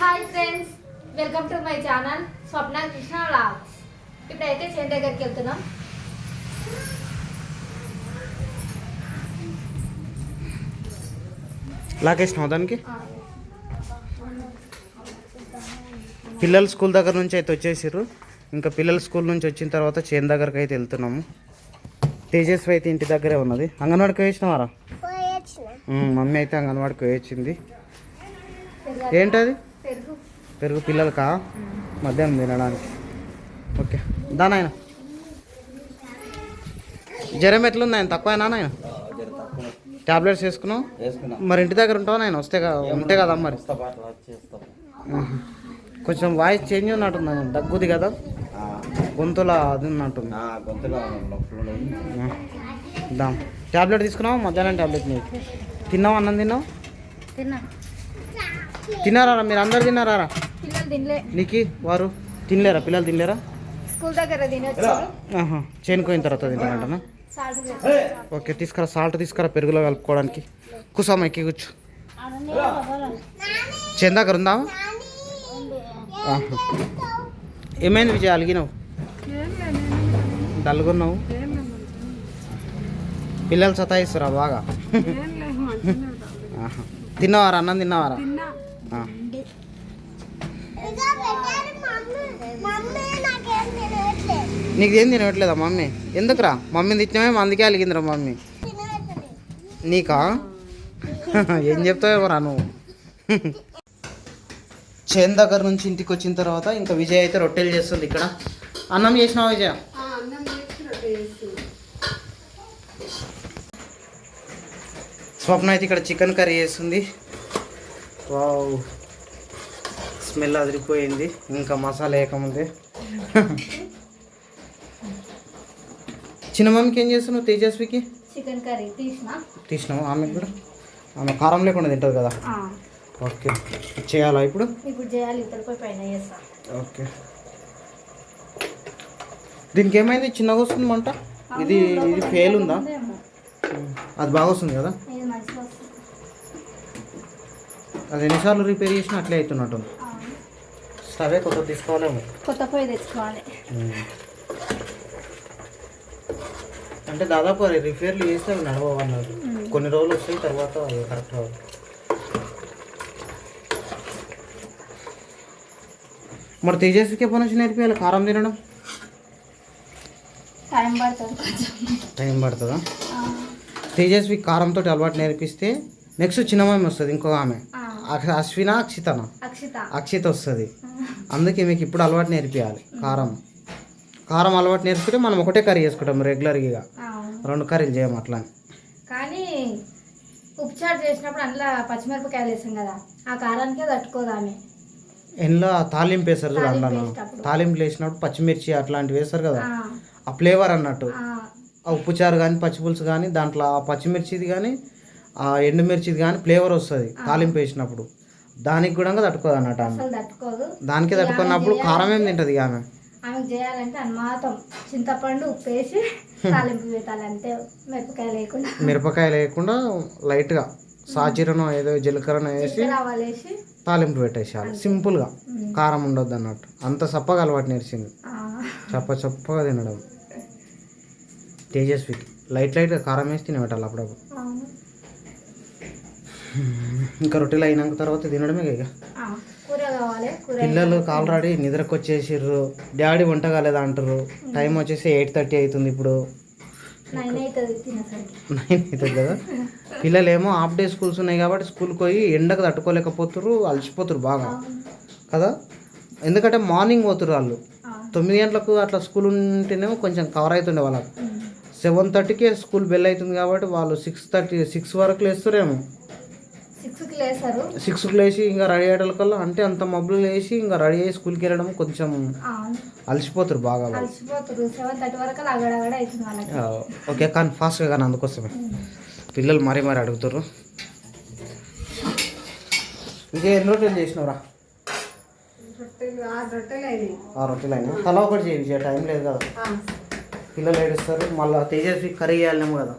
Hi friends welcome to my channel Swapna Krishna vlogs ఇప్పుడైతే చేను దగ్గరికి వెళ్తున్నాం. లాగేసినావు దానికి పిల్లలు స్కూల్ దగ్గర నుంచి అయితే వచ్చేసారు ఇంకా పిల్లలు స్కూల్ నుంచి వచ్చిన తర్వాత చేను దగ్గరకు అయితే వెళ్తున్నాము. తేజస్వి అయితే ఇంటి దగ్గరే ఉన్నది. అంగన్వాడికి వేసినవారా మమ్మీ అయితే అంగన్వాడికి వేయించింది ఏంటది? పెరుగు. పెరుగు పిల్లలకా? మధ్యాహ్నం తినడానికి. ఓకే. దానాయన జ్వరం ఎట్లుంది ఆయన తక్కువ నాయన? టాబ్లెట్స్ వేసుకున్నావు? వేసుకున్నా. మరి ఇంటి దగ్గర ఉంటావు నాయన? వస్తే కదా ఉంటే కదా మరి. కొంచెం వాయిస్ చేంజ్ ఉన్నట్టుంది ఆయన దగ్గుది కదా? గొంతుల అది ఉన్నట్టుంది. దాం. టాబ్లెట్ తీసుకున్నావు? మధ్యాహ్నం టాబ్లెట్ నీకు? తిన్నావు? అన్నం తిన్నావు? తిన్నా. తిన్నారా మీరు అందరు తిన్నారా పిల్లలు తినలే. నీకు వారు? తినలేరా? పిల్లలు తినలేరా? స్కూల్ దగ్గర చేనుకోయిన తర్వాత తింటారంటనా? ఓకే తీసుకురా సాల్ట్ తీసుకురా పెరుగులో కలుపుకోవడానికి. కూసామ ఎక్కి కూర్చో. చేను దగ్గర ఉందా. ఏమైంది విజయ్ అలిగినావు? డల్గున్నావు? పిల్లలు సతాయిస్తురా బాగా. తిన్నవారా? అన్నం తిన్నవారా. నీకు ఏం తినట్లేదా మమ్మీ? ఎందుకురా? మమ్మీని తిట్టినమే అందుకే అలిగిందిరా మమ్మీ. నీకా? ఏం చెప్తావేమో రా నువ్వు. చేను దగ్గర నుంచి ఇంటికి వచ్చిన తర్వాత ఇంకా విజయ్ అయితే రొట్టెలు చేస్తుంది ఇక్కడ. అన్నం చేసినావా విజయ? స్వప్న అయితే ఇక్కడ చికెన్ కర్రీ చేస్తుంది. వావ్. స్మెల్ అదిరిపోయింది. ఇంకా మసాలా వేయకముందే. చిన్న మమ్మీకి ఏం చేస్తున్నావు తేజస్వికి? చికెన్ కర్రీ తీసిన. తీసినావు? ఆమె కూడా? ఆమె కారం లేకుండా తింటుంది కదా? ఓకే. చేయాలా ఇప్పుడు? ఇప్పుడు చేయాలి. ఇద్దరు పోయి పైన చేస్తా. ఓకే. దీనికి ఏమైంది? చిన్నగా వస్తుంది మంట? ఇది ఇది ఫెయిల్ ఉందా. అది బాగా వస్తుంది కదా? అది ఎన్నిసార్లు రిపేర్ చేసినా అట్లే అవుతున్నట్టు. స్టవే కొత్త తీసుకోవాలేమో కొత్త పొయ్యి తెచ్చుకోవాలి. అంటే దాదాపు అది రిపేర్లు చేస్తే అవి నడవన్నారు కొన్ని రోజులు వస్తాయి తర్వాత అవి కరెక్ట్ అవ్వదు మరి తేజస్వికి ఎప్పటి నుంచి నేర్పించాలి కారం తినడం? టైం పడుతుంది టైం. తేజస్వి కారంతో అలవాటు నేర్పిస్తే నెక్స్ట్ చిన్నమామి వస్తుంది ఇంకో ఆమె. అశ్విన అక్షితన? అక్షిత. వస్తుంది. అందుకే మీకు ఇప్పుడు అలవాటు నేర్పించాలి కారం. కారం అలవాటు నేర్పితే మనం ఒకటే కర్రీ చేసుకుంటాం రెగ్యులర్గా. రెండు కర్రీలు చేయం అట్లా. కానీ ఉప్చారు చేసినప్పుడు అందులో పచ్చిమిరపకాయలు వేసాం కదా ఆ కారానికే తట్టుకోదు ఆమె ఇందులో తాలింపు వేస్తారు తాలింపు అందులో వేసేటప్పుడు. తాలింపు వేసినప్పుడు పచ్చిమిర్చి అట్లాంటివి వేస్తారు కదా. ఆ, ఫ్లేవర్ అన్నట్టు. ఆ, ఆ ఉప్పుచారు కానీ పచ్చిపులుసు కానీ దాంట్లో ఆ పచ్చిమిర్చిది కానీ ఆ ఎండుమిర్చిది కానీ ఫ్లేవర్ వస్తుంది తాలింపు వేసినప్పుడు. దానికి కూడా తట్టుకోదు అన్నట్టు ఆమె. దానికి తట్టుకున్నప్పుడు కారం ఏం తింటది ఆమె? ఆమెకు చేయాలంటే అన్మాతం చింతపండు ఉప్పు వేసి తాలింపు పెట్టాలి అంతే మిరపకాయ లేకుండా. మిరపకాయ లేకుండా లైట్గా సాజీరను ఏదో జీలకర్రను వేసి తాలింపు పెట్టేసేయాలి. సింపుల్గా. కారం ఉండొద్దు అన్నట్టు అంత చప్పగా అలవాటు నేర్చింది. చప్ప చప్పగా తినడం. తేజస్వికి. లైట్ లైట్గా కారం వేసి తినబెట్టాలి అప్పుడప్పుడు. ఇంకా రొట్టెలు అయినాక తర్వాత తినడమే ఇక. పిల్లలు ఆల్రెడీ నిద్రకు వచ్చేసిర్రు. డాడీ వంట కాలేదా అంటారు టైం వచ్చేసి ఎయిట్ థర్టీ అవుతుంది ఇప్పుడు. నైన్ అవుతుంది కదా? పిల్లలు ఏమో హాఫ్ డే స్కూల్స్ ఉన్నాయి కాబట్టి స్కూల్కి పోయి ఎండకు తట్టుకోలేకపోతుర్రు అలసిపోతురు బాగా. కదా? ఎందుకంటే మార్నింగ్ పోతురు వాళ్ళు. తొమ్మిది గంటలకు అట్లా స్కూల్ ఉంటేనేమో కొంచెం కవర్ అవుతుండే వాళ్ళకి. సెవెన్ థర్టీకే స్కూల్ బెల్ అవుతుంది కాబట్టి వాళ్ళు సిక్స్ థర్టీ సిక్స్ వరకు లేస్తారేమో. సిక్స్కి సిక్స్కి లేచి ఇంకా రెడీ అయ్యేటకల్లా అంటే అంత మబ్బులు లేచి ఇంకా రెడీ అయ్యి స్కూల్కి వెళ్ళడం కొంచెం అలసిపోతారు బాగా. ఓకే కానీ ఫాస్ట్గా కానీ అందుకోసమే. పిల్లలు మరీ మరీ అడుగుతారు ఇంకా ఎన్ని రొట్టెలు చేసినవరా? ఆ రొట్టెలు అయినా తలా ఒకటి చేయి విజయ టైం లేదు కదా. పిల్లలు ఏడుస్తారు మళ్ళీ తేజస్వి కర్రీ చేయాలేమో కదా.